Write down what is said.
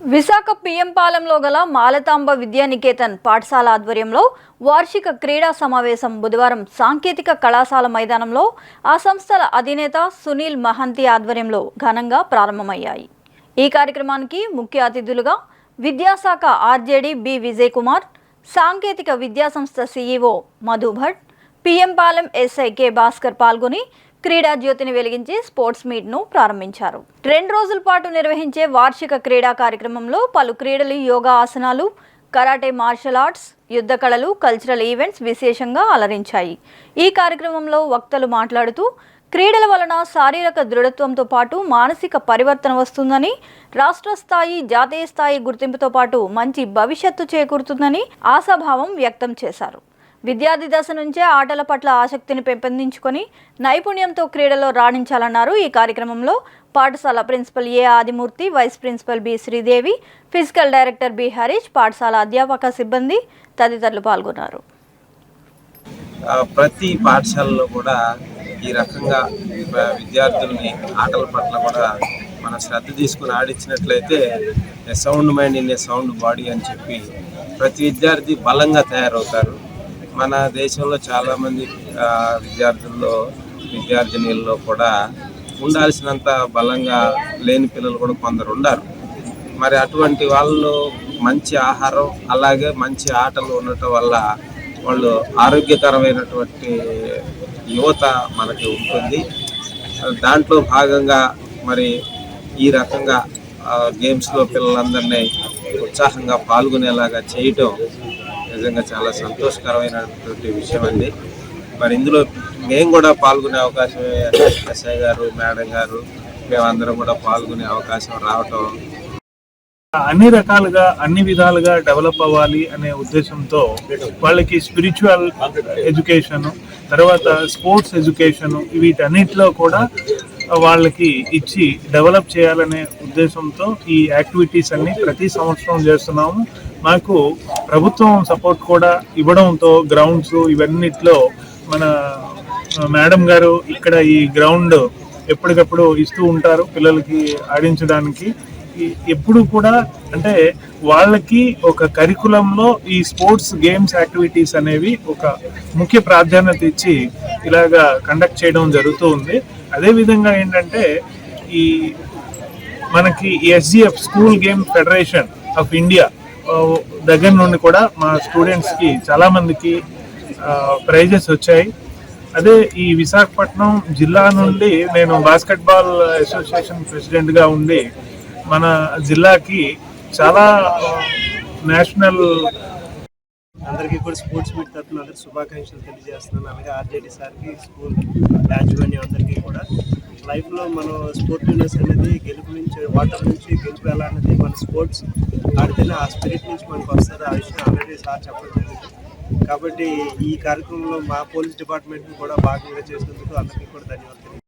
Visakha PM పాలెంలో గల మాలతాంబ విద్యానికేతన్ పాఠశాల ఆధ్వర్యంలో వార్షిక క్రీడా సమావేశం బుధవారం సాంకేతిక కళాశాల మైదానంలో ఆ సంస్థల అధినేత సునీల్ మహంతి ఆధ్వర్యంలో ఘనంగా ప్రారంభమయ్యాయి. ఈ కార్యక్రమానికి ముఖ్య అతిథులుగా విద్యాశాఖ ఆర్జేడీ బి విజయ్ కుమార్ సాంకేతిక విద్యాసంస్థ CEO Madhu Bhat PM Palem SI K Bhaskar పాల్గొని క్రీడా జ్యోతిని వెలిగించి స్పోర్ట్స్ మీట్ను ప్రారంభించారు. రెండు రోజుల పాటు నిర్వహించే వార్షిక క్రీడా కార్యక్రమంలో పలు క్రీడలు యోగా ఆసనాలు కరాటే మార్షల్ ఆర్ట్స్ యుద్ధ కళలు కల్చరల్ ఈవెంట్స్ విశేషంగా అలరించాయి. ఈ కార్యక్రమంలో వక్తలు మాట్లాడుతూ క్రీడల వలన శారీరక దృఢత్వంతో పాటు మానసిక పరివర్తన వస్తుందని రాష్ట్ర స్థాయి జాతీయ స్థాయి గుర్తింపుతో పాటు మంచి భవిష్యత్తు చేకూరుతుందని ఆశాభావం వ్యక్తం చేశారు. విద్యార్థి దశ నుంచే ఆటల పట్ల ఆసక్తిని పెంపొందించుకొని నైపుణ్యంతో క్రీడలో రాణించాలన్నారు. ఈ కార్యక్రమంలో పాఠశాల principal A Adimurthy vice principal B Sridevi physical director B Harish పాఠశాల అధ్యాపక సిబ్బంది తదితరులు పాల్గొన్నారు. ప్రతి పాఠశాలలో కూడా ఈ రకంగా విద్యార్థుల్ని ఆటల పట్ల కూడా మన శ్రద్ధ తీసుకుని ఆడించినట్లయితే sound mind in a sound body అని చెప్పి ప్రతి విద్యార్థి బలంగా తయారవుతారు. మన దేశంలో చాలామంది విద్యార్థుల్లో విద్యార్థినీల్లో కూడా ఉండాల్సినంత బలంగా లేని పిల్లలు కూడా కొందరు ఉన్నారు మరి అటువంటి వాళ్ళు మంచి ఆహారం అలాగే మంచి ఆటలు ఉండటం వల్ల వాళ్ళు ఆరోగ్యకరమైనటువంటి యువత మనకి ఉంటుంది. దాంట్లో భాగంగా మరి ఈ రకంగా గేమ్స్లో పిల్లలందరినీ ఉత్సాహంగా పాల్గొనేలాగా చేయటం నిజంగా చాలా సంతోషకరమైనటువంటి విషయం అండి. మరి ఇందులో మేము కూడా పాల్గొనే అవకాశం ఎస్ఐ గారు మేడం గారు మేమందరం కూడా పాల్గొనే అవకాశం రావటం. అన్ని రకాలుగా అన్ని విధాలుగా డెవలప్ అవ్వాలి అనే ఉద్దేశంతో వాళ్ళకి స్పిరిచువల్ ఎడ్యుకేషన్ తర్వాత స్పోర్ట్స్ ఎడ్యుకేషన్ వీటన్నిటిలో కూడా వాళ్ళకి ఇచ్చి డెవలప్ చేయాలనే ఉద్దేశంతో ఈ యాక్టివిటీస్ అన్ని ప్రతి సంవత్సరం చేస్తున్నాము. మాకు ప్రభుత్వం సపోర్ట్ కూడా ఇవ్వడంతో గ్రౌండ్స్ ఇవన్నిట్లో మన మేడం గారు ఇక్కడ ఈ గ్రౌండ్ ఎప్పటికప్పుడు ఇస్తూ ఉంటారు పిల్లలకి ఆడించడానికి. ఎప్పుడు కూడా అంటే వాళ్ళకి ఒక కరికులంలో ఈ స్పోర్ట్స్ గేమ్స్ యాక్టివిటీస్ అనేవి ఒక ముఖ్య ప్రాధాన్యత ఇచ్చి ఇలాగా కండక్ట్ చేయడం జరుగుతూ ఉంది. అదే విధంగా ఏంటంటే ఈ మనకి SGF school game federation of India దగ్గర నుండి కూడా మా స్టూడెంట్స్కి చాలామందికి ప్రైజెస్ వచ్చాయి. అదే ఈ విశాఖపట్నం జిల్లా నుండి నేను బాస్కెట్బాల్ అసోసియేషన్ ప్రెసిడెంట్గా ఉండి మన జిల్లాకి చాలా నేషనల్ అందరికీ కూడా స్పోర్ట్స్ మీట్ తరఫున అందరికీ శుభాకాంక్షలు తెలియజేస్తున్నాను. అలాగే ఆర్జేడీ సార్కి స్కూల్ యాజమాన్యం అందరికీ కూడా. లైఫ్లో మనం స్పోర్టివ్నెస్ అనేది గెలుపు నుంచి వాటర్ నుంచి గెలుపు ఎలా అనేది మన స్పోర్ట్స్. ఆడితేనే ఆ స్పిరిట్ నుంచి మనకు వస్తుంది. ఆ విషయం ఆల్రెడీ సార్ చెప్పడం కాబట్టి ఈ కార్యక్రమంలో మా పోలీస్ డిపార్ట్మెంట్ని కూడా భాగంగా చేసినందుకు అందరికీ కూడా ధన్యవాదాలు.